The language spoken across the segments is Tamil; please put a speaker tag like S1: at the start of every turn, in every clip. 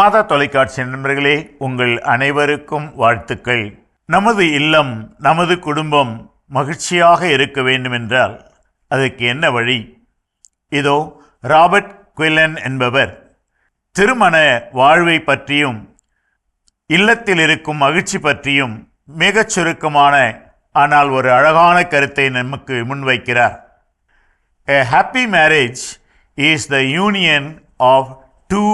S1: மாதா தொலைக்காட்சி நண்பர்களே உங்கள் அனைவருக்கும் வாழ்த்துக்கள். நமது இல்லம் நமது குடும்பம் மகிழ்ச்சியாக இருக்க வேண்டுமென்றால் அதற்கு என்ன வழி? இதோ ராபர்ட் குயிலன் என்பவர் திருமண வாழ்வை பற்றியும் இல்லத்தில் இருக்கும் மகிழ்ச்சி பற்றியும் மிகச் சுருக்கமான ஆனால் ஒரு அழகான கருத்தை நமக்கு முன்வைக்கிறார். A happy marriage is the union of two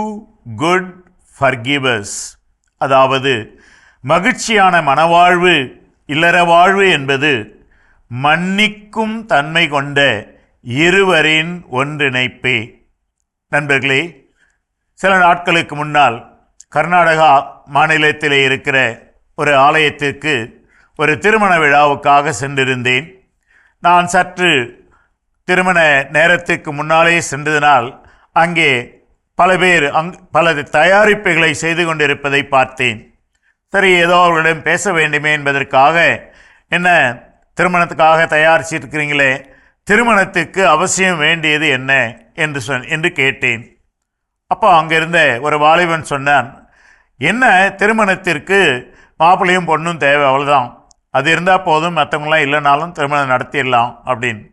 S1: good forgivers அதாவது மகிழ்ச்சியான மனவாழ்வு இல்லற வாழ்வு என்பது மன்னிக்கும் தன்மை கொண்ட இருவரின் ஒன்றிணைப்பே. நண்பர்களே சில நாட்களுக்கு முன்னால் கர்நாடகா மாநிலத்திலே இருக்கிற ஒரு ஆலயத்திற்கு ஒரு திருமண விழாவுக்காக சென்றிருந்தேன். நான் சற்று திருமண நேரத்துக்கு முன்னாலே சென்றதனால் அங்கே பல பேர் அங் பல தயாரிப்புகளை செய்து கொண்டிருப்பதை பார்த்தேன். சரி ஏதோ அவர்களிடம் பேச வேண்டுமே என்பதற்காக. என்ன திருமணத்துக்காக தயாரிச்சிருக்கிறீங்களே? திருமணத்துக்கு அவசியம் வேண்டியது என்ன? என்று சொன் என்று கேட்டேன். அப்போ அங்கிருந்த ஒரு வாலிபன் சொன்னான் என்ன திருமணத்திற்கு மாப்பிள்ளையும் பொண்ணும் தேவை அவ்வளோதான் அது இருந்தால் போதும் மற்றவங்களாம் இல்லைனாலும் திருமணம் நடத்திடலாம் அப்படின்னு.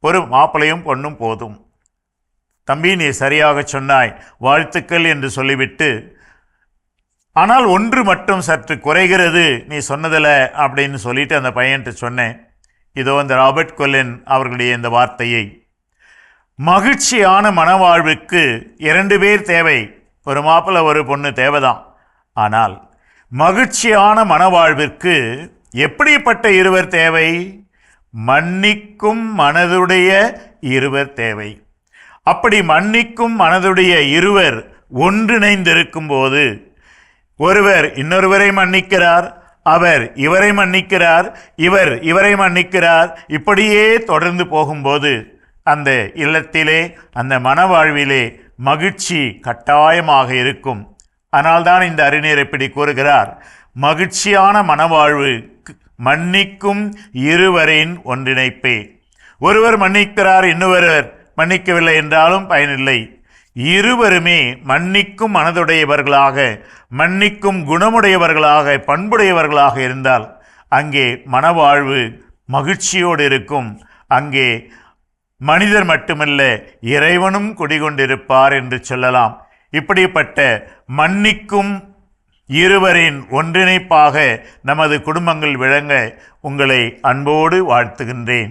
S1: ஒரு மாப்பிள்ளையும் பொண்ணும் போதும். தம்பி நீ சரியாக சொன்னாய். வாழ்த்துக்கள் என்று சொல்லிவிட்டு ஆனால் ஒன்று மட்டும் சற்று குறைகிறது நீ சொன்னதில் அப்படின்னு சொல்லிட்டு அந்த பையன்ட்டு சொன்னேன். இதோ அந்த ராபர்ட் கொல்லின் அவர்களுடைய இந்த வார்த்தையை. மகிழ்ச்சியான மனவாழ்வுக்கு இரண்டு பேர் தேவை. ஒரு மாப்பிள்ளை ஒரு பொண்ணு தேவைதான். ஆனால் மகிழ்ச்சியான மனவாழ்விற்கு எப்படிப்பட்ட இருவர் தேவை? மன்னிக்கும் மனதுடைய இருவர் தேவை. அப்படி மன்னிக்கும் மனதுடைய இருவர் ஒன்றிணைந்திருக்கும் போது ஒருவர் இன்னொருவரை மன்னிக்கிறார் அவர் இவரை மன்னிக்கிறார் இவர் இவரை மன்னிக்கிறார் இப்படியே தொடர்ந்து போகும்போது அந்த இல்லத்திலே அந்த மனவாழ்விலே மகிழ்ச்சி கட்டாயமாக இருக்கும். ஆனால்தான் இந்த அறிஞர் இப்படி கூறுகிறார் மகிழ்ச்சியான மனவாழ்வு மன்னிக்கும் இருவரின் ஒன்றிணைப்பே. ஒருவர் மன்னிக்கிறார் இன்னொருவர் மன்னிக்கவில்லை என்றாலும் பயனில்லை. இருவருமே மன்னிக்கும் மனதுடையவர்களாக மன்னிக்கும் குணமுடையவர்களாக பண்புடையவர்களாக இருந்தால் அங்கே மனவாழ்வு மகிழ்ச்சியோடு இருக்கும். அங்கே மனிதர் மட்டுமல்ல இறைவனும் குடிகொண்டிருப்பார் என்று சொல்லலாம். இப்படிப்பட்ட மன்னிக்கும் இருவரின் ஒன்றிணைப்பாக நமது குடும்பங்கள் விளங்க உங்களை அன்போடு வாழ்த்துகின்றேன்.